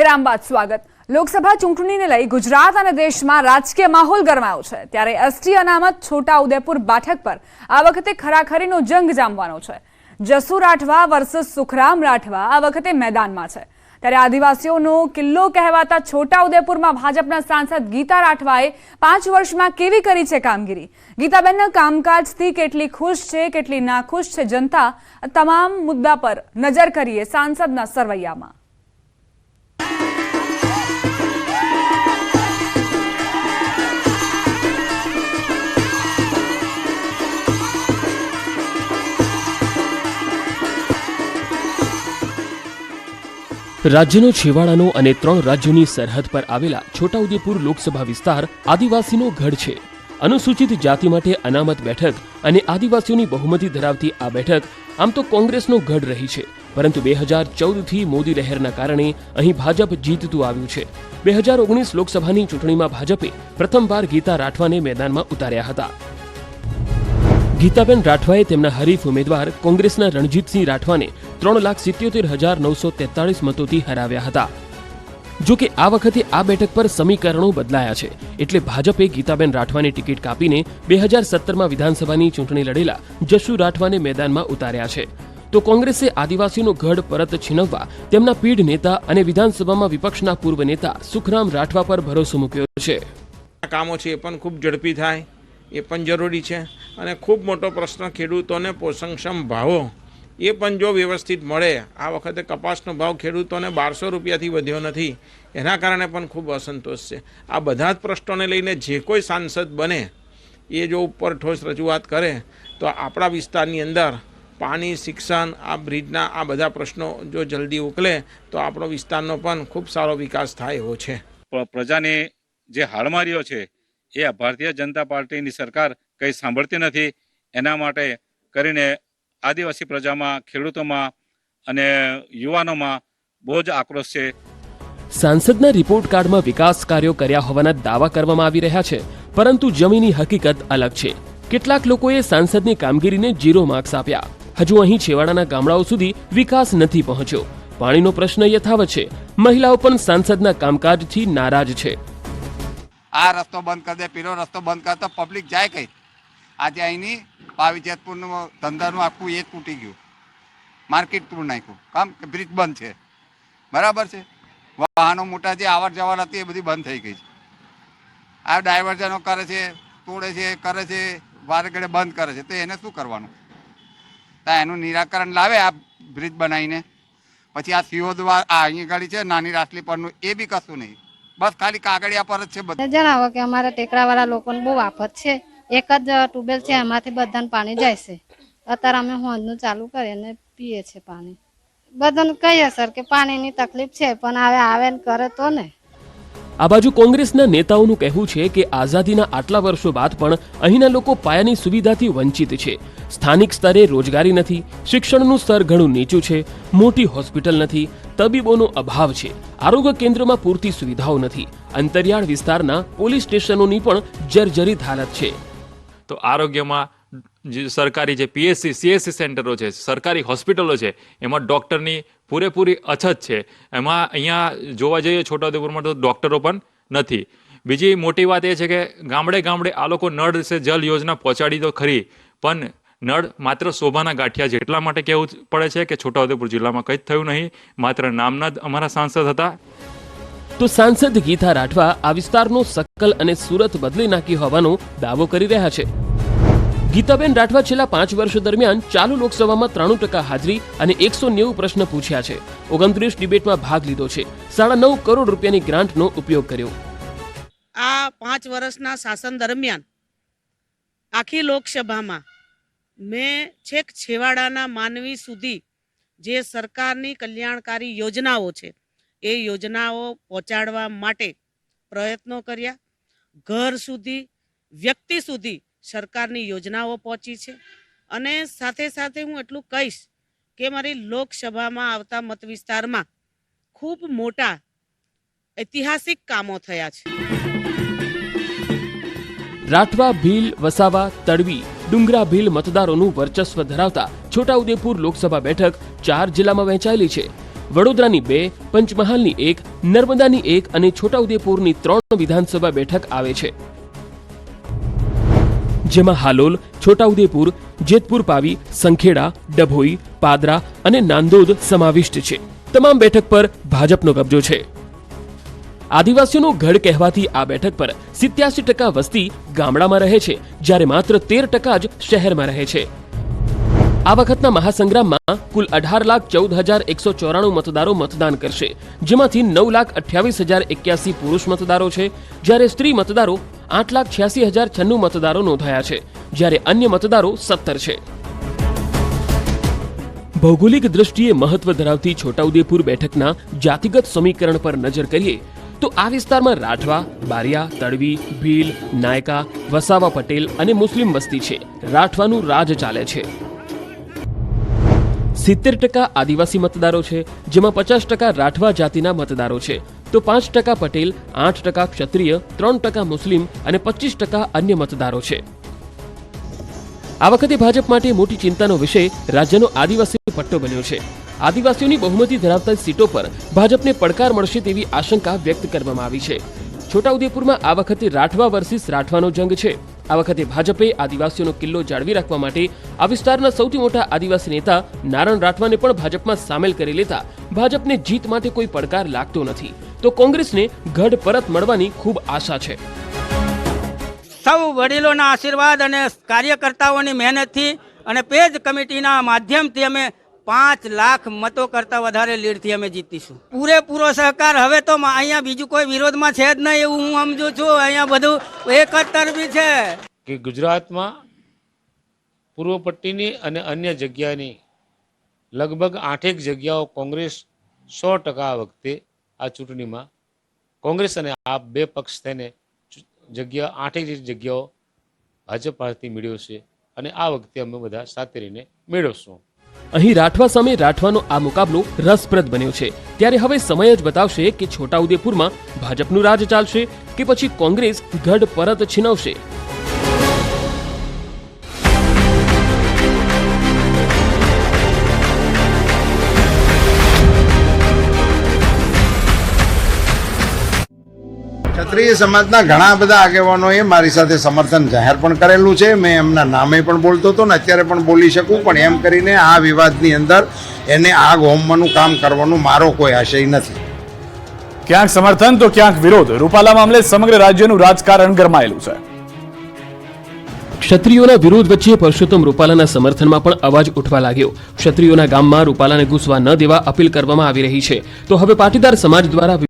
વિરામ બાદ સ્વાગત. લોકસભા ચૂંટણીને લઈ ગુજરાત અને દેશમાં રાજકીય માહોલ ગરમાયો છે. ત્યારે એસટી અનામત છોટા ઉદેપુર બેઠક પર આ વખતે ખરાખરીનો જંગ જામવાનો છે. જસુ રાઠવા વર્સસ સુખરામ રાઠવા આ વખતે મેદાનમાં છે. ત્યારે આદિવાસીઓનો કિલ્લો કહેવાતા છોટા ઉદેપુરમાં ભાજપના સાંસદ ગીતા રાઠવાએ પાંચ વર્ષમાં કેવી કરી છે કામગીરી? ગીતાબેનના કામકાજથી કેટલી ખુશ છે, કેટલી નાખુશ છે જનતા? તમામ મુદ્દા પર નજર કરીએ સાંસદના સરવૈયામાં. રાજ્યનો છેવાડાનો અને ત્રણ રાજ્યોની સરહદ પર આવેલા છોટાઉદેપુર લોકસભા વિસ્તાર આદિવાસીનો ગઢ છે. અનુસૂચિત જાતિ માટે અનામત બેઠક અને આદિવાસીઓની બહુમતી ધરાવતી આ બેઠક આમ તો કોંગ્રેસનો ગઢ રહી છે, પરંતુ બે હજાર ચૌદથી મોદી લહેરના કારણે અહીં ભાજપ જીતતું આવ્યું છે. બે હજાર ઓગણીસ લોકસભાની ચૂંટણીમાં ભાજપે પ્રથમવાર ગીતા રાઠવાને મેદાનમાં ઉતાર્યા હતા. ગીતાબેન રાઠવાએ તેમના હરીફ ઉમેદવાર કોંગ્રેસના રણજીતસિંહ રાઠવાને ત્રણ લાખ સિત્યોતેર હજાર નવસો તેતાળીસ મતોથી હરાવ્યા હતા. જો કે આ વખતે આ બેઠક પર સમીકરણો બદલાયા છે, એટલે ભાજપે ગીતાબેન રાઠવાની ટિકિટ કાપીને બે હજાર સત્તરમાં વિધાનસભાની ચૂંટણી લડેલા જશુ રાઠવાને મેદાનમાં ઉતાર્યા છે. તો કોંગ્રેસે આદિવાસીનો ગઢ પરત છીનવવા તેમના પીઢ નેતા અને વિધાનસભામાં વિપક્ષના પૂર્વ નેતા સુખરામ રાઠવા પર ભરોસો મૂક્યો છે. કામો છે એ પણ ખૂબ ઝડપી થાય, એ પણ જરૂરી છે. અને ખૂબ મોટો પ્રશ્ન, ખેડૂતોને પોષણક્ષમ ભાવો. એ પણ જો વ્યવસ્થિત મળે, આ વખતે કપાસનો ભાવ ખેડૂતોને બારસો રૂપિયાથી વધ્યો નથી. એના કારણે પણ ખૂબ અસંતોષ છે. આ બધા જ પ્રશ્નોને લઈને જે કોઈ સાંસદ બને, એ જો ઉપર ઠોસ રજૂઆત કરે, તો આપણા વિસ્તારની અંદર પાણી, શિક્ષણ, આ બ્રિજના આ બધા પ્રશ્નો જો જલ્દી ઉકલે, તો આપણો વિસ્તારનો પણ ખૂબ સારો વિકાસ થાય એવો છે. પ્રજાને જે હાડમારીઓ છે એ ભારતીય જનતા પાર્ટીની સરકાર કંઈ સાંભળતી નથી. એના માટે કરીને આદિવાસી પ્રજામાં, ખેડૂતોમાં અને યુવાનોમાં બહુ જ આક્રોશ છે. સાંસદના રિપોર્ટ કાર્ડમાં વિકાસ કાર્યો કર્યા હોવાના દાવા કરવામાં આવી રહ્યા છે, પરંતુ જમીની હકીકત અલગ છે. કેટલાક લોકોએ સાંસદની કામગીરીને ઝીરો માર્ક્સ આપ્યા. હજુ અહીં છેવાડાના ગામડાઓ સુધી વિકાસ નથી પહોંચ્યો. પાણીનો પ્રશ્ન યથાવત છે. મહિલાઓ પણ સાંસદના કામકાજથી નારાજ છે. આ રસ્તો બંધ કરી દે, પેલો રસ્તો બંધ કરે તો પબ્લિક જાય કઈ? આજે અહીંની પાવી જેતપુરનું ધંધાનું આખું એ તૂટી ગયું. માર્કેટ તૂટ નાખ્યું. કામ કે બ્રિજ બંધ છે. બરાબર છે? વાહનો મોટા જે આવર જવર હતી એ બધી બંધ થઈ ગઈ છે. આ ડાયવર્ઝનો કરે છે, તોડે છે, કરે છે, વારે બંધ કરે છે. તો એને શું કરવાનું? તો એનું નિરાકરણ લાવે આ બ્રિજ બનાવીને. પછી આ સિંહો દ્વાર આ અહીંયા ગાડી છે, નાની રાસલી પરનું, એ બી કશું નહીં. બસ ખાલી કાગળિયા પર જ છે બધું. જણાવો કે અમારા ટેકરાવાળા લોકોને બહુ આફત છે. એક જ ટ્યુબવેલ છે એમાંથી બધાને પાણી જાય છે. અત્યારે અમે હોંદનું ચાલુ કરીને પીએ છે પાણી. બધાને કહીએ સર કે પાણીની તકલીફ છે પણ હવે આવે ને કરે તો ને. આ બાજુ કોંગ્રેસના નેતાઓનું કહેવું છે કે આઝાદીના આટલા વર્ષો બાદ પણ અહીંના લોકો પાયાની સુવિધાથી વંચિત છે. સ્થાનિક સ્તરે રોજગારી નથી, શિક્ષણનું સ્તર ઘણું નીચું છે, મોટી હોસ્પિટલ નથી, તબીબોનો અભાવ છે. આરોગ્ય કેન્દ્રમાં પૂરતી સુવિધાઓ નથી. અંતરિયાળ વિસ્તારના પોલીસ સ્ટેશનોની પણ જર્જરિત હાલત છે. તો આરોગ્યમાં સરકારી જે પીએસસી, સીએસસી સેન્ટરો છે, સરકારી હોસ્પિટલો છે, એમાં ડૉક્ટરની પૂરેપૂરી અછત છે. એમાં અહીંયા જોવા જઈએ છોટાઉદેપુરમાં તો ડૉક્ટરો પણ નથી. બીજી મોટી વાત એ છે કે ગામડે ગામડે આ લોકો નળ સે જલ યોજના પહોંચાડી તો ખરી, પણ નળ માત્ર શોભાના ગાંઠિયા જેટલા માટે કહેવું પડે છે કે છોટાઉદેપુર જિલ્લામાં કંઈ જ થયું નહીં માત્ર નામના જ અમારા સાંસદ હતા. તો સાંસદ ગીતા રાઠવા આ વિસ્તારનો સક્કલ અને સુરત બદલી નાખી હોવાનો દાવો કરી રહ્યા છે. ગીતાબેન રાઠવા છેલ્લા પાંચ વર્ષ દરમિયાન ચાલુ લોકસભામાં ત્રાણું ટકા હાજરી અને એકસો નેવું પ્રશ્ન પૂછ્યા છે. ઓગણત્રીસ ડિબેટમાં ભાગ લીધો છે. સાડા નવ કરોડ રૂપિયાની ગ્રાન્ટનો ઉપયોગ કર્યો. આ પાંચ વર્ષના શાસન દરમિયાન આખી લોકસભામાં મેં છેક છેવાડાના માનવી સુધી જે સરકારની કલ્યાણકારી યોજનાઓ છે, એ યોજનાઓ પહોંચાડવા માટે પ્રયત્નો કર્યા. ઘર સુધી, વ્યક્તિ સુધી સરકારની યોજનાઓ પહોંચી છે. અને સાથે સાથે હું એટલું કહીશ કે મારી લોકસભામાં આવતા મત વિસ્તારમાં ખૂબ મોટા ઐતિહાસિક કામો થયા છે. રાઠવા ભીલ વસાવા તડવી ડુંગરા ભીલ મતદારોનું વર્ચસ્વ ધરાવતા છોટાઉદેપુર લોકસભા બેઠક ચાર જિલ્લામાં વહેંચાયેલી છે. વડોદરાની બે, પંચમહાલની એક, નર્મદાની એક અને છોટાઉદેપુરની ત્રણ વિધાનસભા બેઠક આવે છે. જેમાં હાલોલ, છોટાઉદેપુર, જેતપુર પાવી, સંખેડા, ડભોઈ, પાદરા અને નાંદોદ સમાવિષ્ટ છે. તમામ બેઠક પર ભાજપનો કબજો છે. આદિવાસીઓનું ગઢ કહેવાથી આ બેઠક પર સિત્યાસી ટકા વસ્તી ગામડામાં રહે છે, જ્યારે માત્ર તેર ટકા જ શહેરમાં રહે છે. આ વખતના મહાસંગ્રામમાં કુલ અઢાર લાખ ચૌદ હજાર એકસો ચોરાણું મતદારો મતદાન કરશે, જેમાંથી નવ લાખ અઠ્યાવીસ હજાર એક્યાસી પુરુષ મતદારો છે, જ્યારે સ્ત્રી મતદારો આઠ લાખ છ્યાસી હજાર છન્નું મતદારો નોંધાયા છે, જ્યારે અન્ય મતદારો સત્તર છે. ભૌગોલિક દ્રષ્ટિએ મહત્વ ધરાવતી છોટાઉદેપુર બેઠકના જાતિગત સમીકરણ પર નજર કરીએ તો આ વિસ્તારમાં રાઠવા, બારિયા, તડવી, ભીલ, નાયકા, વસાવા પટેલ અને મુસ્લિમ વસ્તી છે. રાઠવાનું રાજ ચાલે છે. સિત્તેર ટકા આદિવાસી મતદારો છે, જેમાં પચાસ ટકા રાઠવા જાતિના મતદારો છે. તો પાંચ ટકા પટેલ, આઠ ટકા ક્ષત્રિય, ત્રણ ટકા મુસ્લિમ અને પચીસ ટકા અન્ય મતદારો છે. આ વખતે ભાજપ માટે મોટી ચિંતાનો વિષય રાજ્યનો આદિવાસી પટ્ટો બન્યો છે. આદિવાસીઓની બહુમતી ધરાવતા સીટો પર ભાજપને પડકાર મળશે તેવી આશંકા વ્યક્ત કરવામાં આવી છે. છોટાઉદેપુરમાં આ વખતે રાઠવા વર્સિસ રાઠવાનો જંગ છે. આ વખતે ભાજપે આદિવાસીઓનો કિલ્લો જાળવી રાખવા માટે આ વિસ્તારના સૌથી મોટા આદિવાસી નેતા નારણ રાઠવાને પણ ભાજપમાં સામેલ કરી લેતા ભાજપને જીત માટે કોઈ પડકાર લાગતો નથી. તો કોંગ્રેસને ગઢ પરત મળવાની ખૂબ આશા છે. સૌ વડીલોના આશીર્વાદ અને કાર્યકર્તાઓની મહેનતથી અને પેજ કમિટીના માધ્યમથી અમે પાંચ લાખ મતો કરતાં વધારે લીડથી અમે જીતીશું. પૂરેપૂરો સહકાર હવે તો અહીંયા બીજું કોઈ વિરોધમાં છે જ નહીં એવું હું સમજુ છું. અહીંયા બધું એક જ તરફી છે. કે ગુજરાતમાં પૂર્વ પટ્ટીની અને અન્ય જગ્યાની લગભગ આઠેક જગ્યાઓ કોંગ્રેસ સો ટકા વખતે આ ચૂંટણીમાં કોંગ્રેસ અને આ બે પક્ષ થઈને જગ્યા આઠેક જગ્યાઓ ભાજપ પાસેથી મેળવ્યો છે અને આ વખતે અમે બધા સાથે રહીને મેળવશું. અહીં રાઠવા સામે રાઠવાનો આ મુકાબલો રસપ્રદ બન્યો છે. ત્યારે હવે સમય જ બતાવશે કે છોટાઉદેપુરમાં ભાજપનું રાજ ચાલશે કે પછી કોંગ્રેસ ગઢ પરત છીનવશે. ક્ષત્રિય સમાજના ઘણા બધા આગેવાનોએ મારી સાથે સમર્થન જાહેર પણ કરેલું છે. મેં એમના નામે પણ બોલતો હતો ને અત્યારે પણ બોલી શકું પણ એમ કરીને આ વિવાદની અંદર એને આગ હોમવાનું કામ કરવાનો મારો કોઈ આશય નથી. ક્યાંક સમર્થન તો ક્યાંક વિરોધ. રૂપાલા મામલે સમગ્ર રાજ્યનું રાજકારણ ગરમાયેલું છે. ક્ષત્રિયોના વિરોધ વચ્ચે પરસોત્તમ રૂપાલાના સમર્થનમાં પણ અવાજ ઉઠવા લાગ્યો. ક્ષત્રિયોના ગામમાં રૂપાલાને ઘૂસવા ન દેવા અપીલ કરવામાં આવી રહી છે. તો હવે પાટીદાર સમાજ દ્વારા